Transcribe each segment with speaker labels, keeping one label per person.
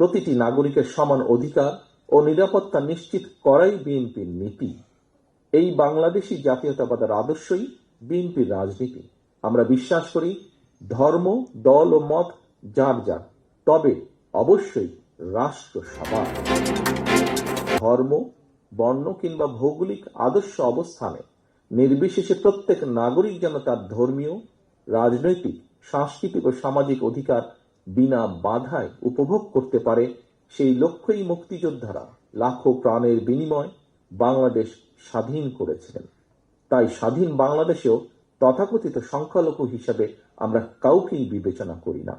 Speaker 1: প্রতিটি নাগরিকের সমান অধিকার ও নিরাপত্তা নিশ্চিত করাই বিএনপির নীতি। এই বাংলাদেশি জাতীয়তাবাদের আদর্শই বিএনপির রাজনীতি। আমরা বিশ্বাস করি, ধর্ম, দল ও মত যার যার, তবে অবশ্যই রাষ্ট্র সবার। ধর্ম, বর্ণ কিংবা ভৌগোলিক আদর্শ অবস্থানে নির্বিশেষে প্রত্যেক নাগরিক যেন তার ধর্মীয়, রাজনৈতিক, সাংস্কৃতিক ও সামাজিক অধিকার বিনা বাধায় উপভোগ করতে পারে সেই লক্ষ্যই মুক্তিযোদ্ধারা লাখো প্রাণের বিনিময় বাংলাদেশ স্বাধীন করেছিলেন। তাই স্বাধীন বাংলাদেশেও তথাকথিত সংখ্যালঘু হিসাবে আমরা কাউকেই বিবেচনা করি না।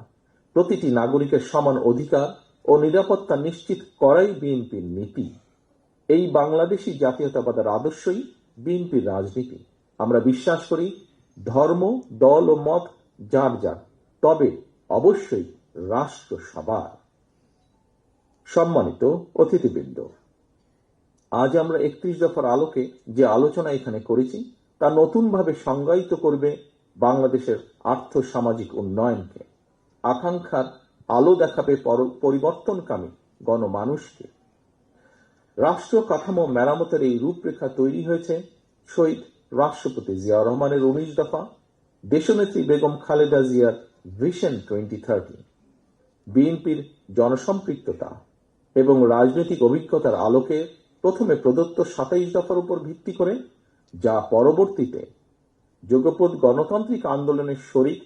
Speaker 1: প্রতিটি নাগরিকের সমান অধিকার ও নিরাপত্তা নিশ্চিত করাই বিএনপির নীতি। এই বাংলাদেশি জাতীয়তাবাদের আদর্শই বিএনপির রাজনীতি। আমরা বিশ্বাস করি ধর্ম, দল ও মত যার যার। তবে অবশ্যই রাষ্ট্র সবার সম্মানিত অতিথিবৃন্দ। আজ আমরা একত্রিশ দফার আলোকে যে আলোচনা এখানে করেছি, তা নতুনভাবে সংজ্ঞায়িত করবে বাংলাদেশের আর্থ সামাজিক উন্নয়নকে। আকাঙ্ক্ষার আলো দেখাবে পরিবর্তনকামী গণমানুষকে। রাষ্ট্র কাঠামো মেরামতের এই রূপরেখা তৈরি হয়েছে শহীদ রাষ্ট্রপতি জিয়া রহমানের উনিশ দফা, দেশনেত্রী বেগম খালেদা জিয়ার ভিশন টোয়েন্টি থার্টি। বিএনপির জনসম্পৃক্ততা এবং রাজনৈতিক অভিজ্ঞতার আলোকে প্রথমে প্রদত্ত সাতাইশ দফার উপর ভিত্তি করে, যা পরবর্তীতে যোগপদ গণতান্ত্রিক আন্দোলনের শরিক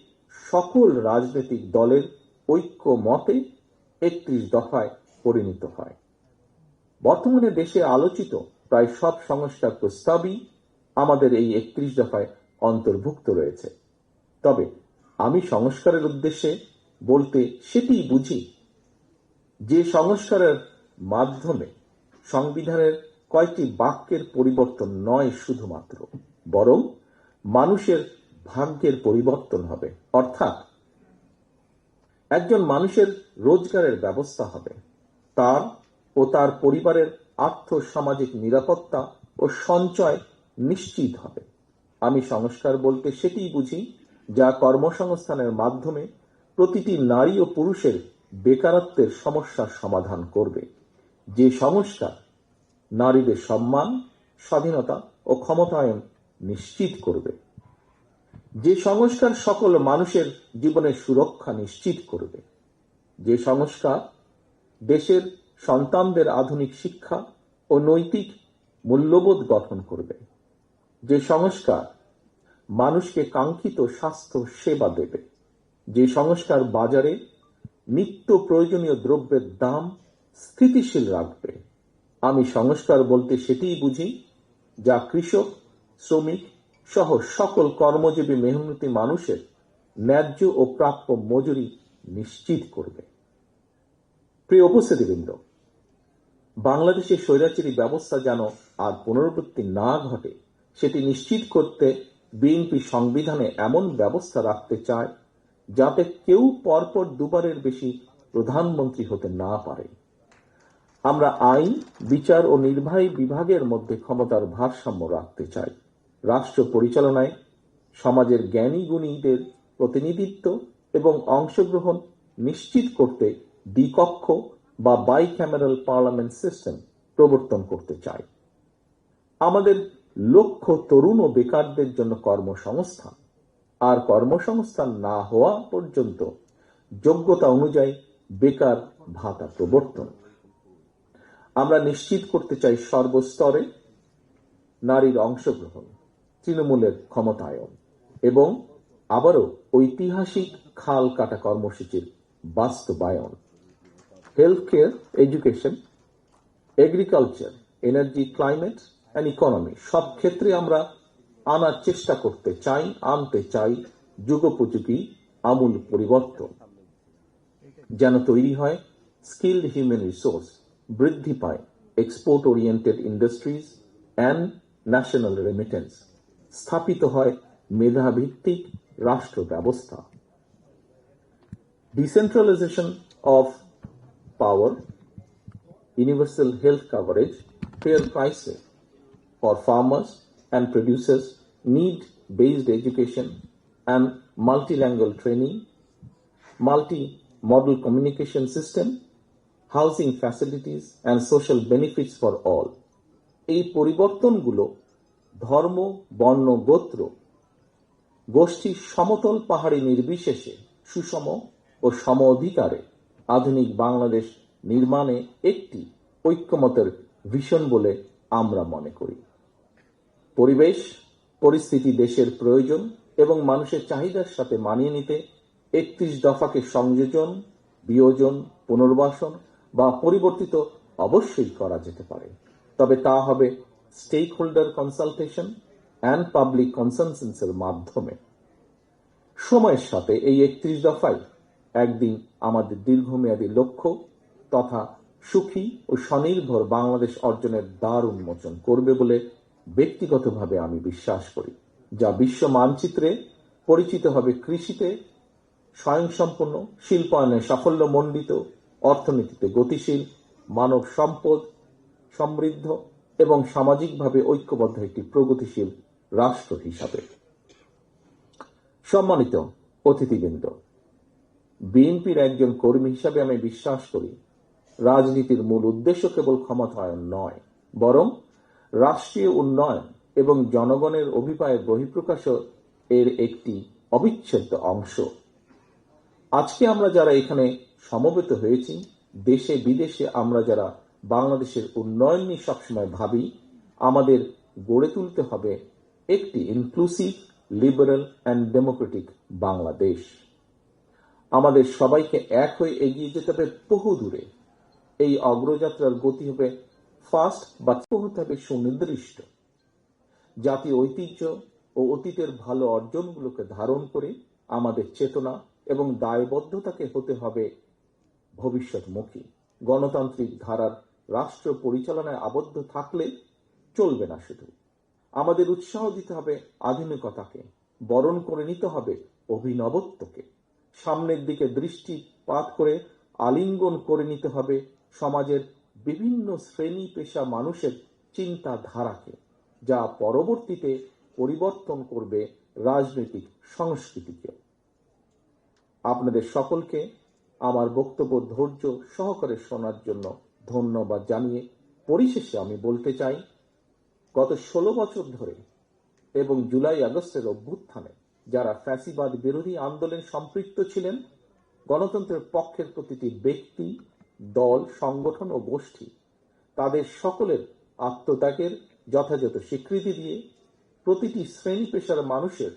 Speaker 1: সকল রাজনৈতিক দলের ঐক্য মতে একত্রিশ দফায় পরিণত হয়। বর্তমানে দেশে আলোচিত প্রায় সব সংস্কার প্রস্তাবই আমাদের এই একত্রিশ দফায় অন্তর্ভুক্ত রয়েছে। তবে আমি সংস্কারের উদ্দেশ্যে বলতে সেটিই বুঝি যে সংস্কারের মাধ্যমে সংবিধানের কয়েকটি বাক্যের পরিবর্তন নয় শুধুমাত্র, বরং মানুষের ভাগ্যের পরিবর্তন হবে। অর্থাৎ একজন মানুষের রোজগারের ব্যবস্থা হবে। তার ও তার পরিবারের আর্থ সামাজিক নিরাপত্তা ও সঞ্চয় নিশ্চিত হবে। আমি সংস্কার বলতে সেটিই বুঝি যা কর্মসংস্থানের মাধ্যমে প্রতিটি নারী ও পুরুষের বেকারত্বের সমস্যার সমাধান করবে। যে সংস্কার নারীদের সম্মান, স্বাধীনতা ও ক্ষমতায়ন নিশ্চিত করবে। যে সংস্কার সকল মানুষের জীবনের সুরক্ষা নিশ্চিত করবে। যে সংস্কার দেশের সন্তানদের আধুনিক শিক্ষা ও নৈতিক মূল্যবোধ গঠন করবে। যে সংস্কার মানুষকে কাঙ্ক্ষিত স্বাস্থ্য সেবা দেবে। যে সংস্কার বাজারে নিত্য প্রয়োজনীয় দ্রব্যের দাম স্থিতিশীল রাখবে। আমি সংস্কার বলতে সেটিই বুঝি, যা কৃষক, শ্রমিক সহ সকল কর্মজীবী মেহনতি মানুষের ন্যায্য ও প্রাপ্য মজুরি নিশ্চিত করবে। প্রিয় উপস্থিতিবৃন্দ বাংলাদেশের স্বৈরাচারী ব্যবস্থা যেন আর পুনরাবৃত্তি না ঘটে, সেটি নিশ্চিত করতে বিএনপি সংবিধানে এমন ব্যবস্থা রাখতে চায় যাতে কেউ পরপর দুবারের বেশি প্রধানমন্ত্রী হতে না পারে। আমরা আইন, বিচার ও নির্বাহী বিভাগের মধ্যে ক্ষমতার ভারসাম্য রাখতে চাই। রাষ্ট্র পরিচালনায় সমাজের জ্ঞানী গুণীদের প্রতিনিধিত্ব এবং অংশগ্রহণ নিশ্চিত করতে দ্বিকক্ষ বা বাই ক্যামেরাল পার্লামেন্ট সিস্টেম প্রবর্তন করতে চাই। আমাদের লক্ষ্য তরুণ ও বেকারদের জন্য কর্মসংস্থান। আর কর্মসংস্থান না হওয়া পর্যন্ত যোগ্যতা অনুযায়ী বেকার ভাতা প্রবর্তন। আমরা নিশ্চিত করতে চাই সর্বস্তরে নারীর অংশগ্রহণ, তৃণমূলের ক্ষমতায়ন এবং আবারও ঐতিহাসিক খাল কাটা কর্মসূচির বাস্তবায়ন। Health care education agriculture energy climate and economy সব ক্ষেত্রে আমরা আনার চেষ্টা করতে চাই, আনতে চাই যুগোপযোগী আমূল পরিবর্তন যেন তৈরি হয়। স্কিল্ড হিউম্যান রিসোর্স বৃদ্ধি পায়। Export oriented industries and national remittance স্থাপিত হয় মেধাভিত্তিক রাষ্ট্র ব্যবস্থা। Decentralisation of power universal health coverage fair প্রাইসে for farmers and producers, need-based education and multilingual training, multi-model communication system, housing facilities and social benefits for all এই পরিবর্তনগুলো ধর্ম বর্ণ গোত্র গোষ্ঠীর সমতল পাহাড়ি নির্বিশেষে সুষম ও সম অধিকারে আধুনিক বাংলাদেশ নির্মাণে একটি ঐক্যমতের ভিশন বলে আমরা মনে করি। পরিবেশ, পরিস্থিতি দেশের প্রয়োজন এবং মানুষের চাহিদার সাথে মানিয়ে নিতে একত্রিশ দফাকে সংযোজন, বিয়োজন, পুনর্বাসন বা পরিবর্তিত অবশ্যই করা যেতে পারে। তবে তা হবে stakeholder consultation and public কনসেনসেন্সের মাধ্যমে। সময়ের সাথে এই একত্রিশ দফায় একদিন আমাদের দীর্ঘমেয়াদী লক্ষ্য তথা সুখী ও স্বনির্ভর বাংলাদেশ অর্জনের দ্বার উন্মোচন করবে বলে ব্যক্তিগতভাবে আমি বিশ্বাস করি। যা বিশ্ব মানচিত্রে পরিচিত হবে কৃষিতে স্বয়ংসম্পূর্ণ, শিল্পায়নে সাফল্য সাফল্যমণ্ডিত, অর্থনীতিতে গতিশীল, মানব সম্পদ, সমৃদ্ধ এবং সামাজিকভাবে ঐক্যবদ্ধ একটি প্রগতিশীল রাষ্ট্র হিসাবে। সম্মানিত অতিথিবৃন্দ, বিএনপির একজন কর্মী হিসাবে আমি বিশ্বাস করি, রাজনীতির মূল উদ্দেশ্য কেবল ক্ষমতায়ন নয়, বরং রাষ্ট্রীয় উন্নয়ন এবং জনগণের অভিপ্রায়ের বহিঃপ্রকাশ এর একটি অবিচ্ছেদ্য অংশ। আজকে আমরা যারা এখানে সমবেত হয়েছি, দেশে বিদেশে আমরা যারা বাংলাদেশের উন্নয়ন নিয়ে সবসময় ভাবি, আমাদের গড়ে তুলতে হবে একটি inclusive liberal and democratic Bangladesh. আমাদের সবাইকে এক হয়ে এগিয়ে যেতে হবে বহু দূরে এই অগ্রযাত্রার গতি হবে ফাস্ট বা হতে হবে সুনির্দিষ্ট। জাতীয় ঐতিহ্য ও অতীতের ভালো অর্জনগুলোকে ধারণ করে আমাদের চেতনা এবং দায়বদ্ধতাকে হতে হবে ভবিষ্যৎমুখী। গণতান্ত্রিক ধারার রাষ্ট্র পরিচালনায় আবদ্ধ থাকলে চলবে না শুধু। আমাদের উৎসাহ দিতে হবে আধুনিকতাকে, বরণ করে নিতে হবে অভিনবত্বকে। সামনের দিকে দৃষ্টিপাত করে আলিঙ্গন করে নিতে হবে সমাজের বিভিন্ন শ্রেণি পেশা মানুষের চিন্তাধারাকে, যা পরবর্তীতে পরিবর্তন করবে রাজনৈতিক সংস্কৃতিকে আপনাদের সকলকে আমার বক্তব্য ধৈর্য সহকারে শোনার জন্য ধন্যবাদ জানিয়ে পরিশেষে আমি বলতে চাই, গত ষোলো বছর ধরে এবং জুলাই আগস্টের অভ্যুত্থানে যারা ফ্যাসিবাদ বিরোধী আন্দোলন সম্পৃক্ত ছিলেন, গণতন্ত্রের পক্ষের প্রতিটি ব্যক্তি দল, সংগঠন ও গোষ্ঠী তাদের সকলের আত্মত্যাগের যথাযথ স্বীকৃতি দিয়ে প্রতিটি শ্রেণি পেশার মানুষের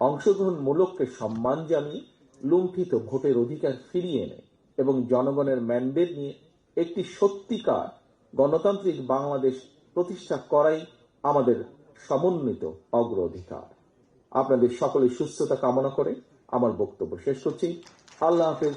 Speaker 1: অংশগ্রহণমূলককে সম্মান জানিয়ে লুণ্ঠিত ভোটের অধিকার ফিরিয়ে এনে এবং জনগণের ম্যান্ডেট নিয়ে একটি সত্যিকার গণতান্ত্রিক বাংলাদেশ প্রতিষ্ঠা করাই আমাদের সমন্বিত অগ্রাধিকার। আপনাদের সকলের সুস্থতা কামনা করে আমার বক্তব্য শেষ করছি। আল্লাহ হাফেজ।